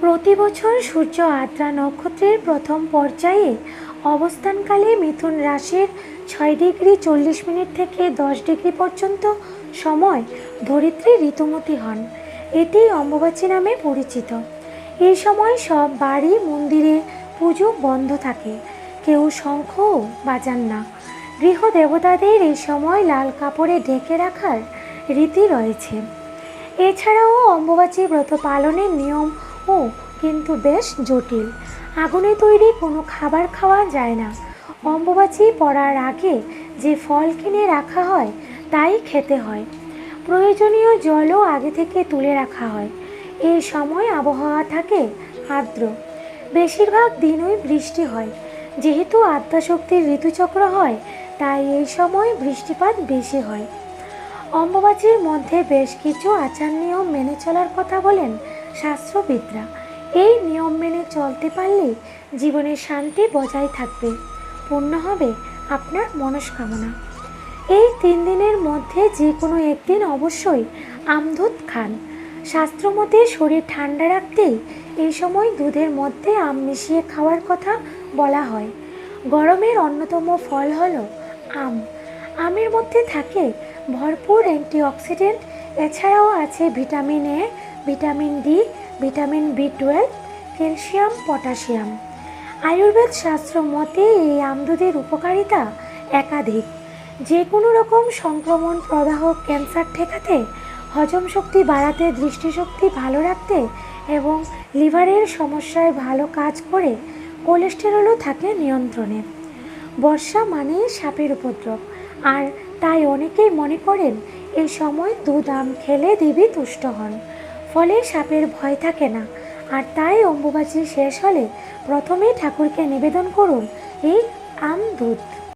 প্রতি বছর সূর্য আদ্রা নক্ষত্রের প্রথম পর্যায়ে অবস্থানকালে মিথুন রাশির ছয় ডিগ্রি চল্লিশ মিনিট থেকে দশ ডিগ্রি পর্যন্ত সময় ধরিত্রী ঋতুমতি হন। এটি অম্বুবাচী নামে পরিচিত। এই সময় সব বাড়ি, মন্দিরে পুজো বন্ধ থাকে। কেউ শঙ্খও বাজান না। গৃহ দেবতাদের এই সময় লাল কাপড়ে ঢেকে রাখার রীতি রয়েছে। এছাড়াও অম্বুবাচী ব্রত পালনের নিয়ম ও কিন্তু বেশ জটিল। আগুনে তৈরি কোনো খাবার খাওয়া যায় না। অম্বুবাচী পড়ার আগে যে ফল কিনে রাখা হয়, তাই খেতে হয়। প্রয়োজনীয় জলও আগে থেকে তুলে রাখা হয়। এই সময় আবহাওয়া থাকে আর্দ্র। বেশিরভাগ দিনই বৃষ্টি হয়। যেহেতু আদ্যাশক্তির ঋতুচক্র হয়, তাই এই সময় বৃষ্টিপাত বেশি হয়। অম্বুবাচীর মধ্যে বেশ কিছু আচার নিয়ম মেনে চলার কথা বলেন শাস্ত্রবিদরা এই নিয়ম মেনে চলতে পারলে জীবনে শান্তি বজায় থাকবে, পূর্ণ হবে আপনার মনস্কামনা। এই তিন দিনের মধ্যে যে কোনো একদিন অবশ্যই আমদুধ খান। শাস্ত্রমতে শরীর ঠান্ডা রাখতেই এই সময় দুধের মধ্যে আম মিশিয়ে খাওয়ার কথা বলা হয়। গরমের অন্যতম ফল হলো আম। আমের মধ্যে থাকে ভরপুর অ্যান্টিঅক্সিডেন্ট এছাড়াও আছে vitamin A, vitamin D, vitamin B twelve, calcium, potassium. Ayurveda শাস্ত্র মতে এই আমদুদের উপকারিতা একাধিক। যে কোনো রকম সংক্রমণ প্রদাহ ক্যান্সার ঠেকাতে হজম শক্তি বাড়াতে, দৃষ্টিশক্তি ভালো রাখতে এবং লিভারের সমস্যায় ভালো কাজ করে কোলেস্টেরলও থাকে নিয়ন্ত্রণে। বর্ষা মানে সাপের উপদ্রব। আর তাই অনেকেই মনে করেন এই সময় দুধ আম খেলে দেবী তুষ্ট হন। ফলে সাপের ভয় থাকে না। আর তাই অম্বুবাচী শেষ হলে প্রথমে ঠাকুরকে নিবেদন করুন, এই আম দুধ।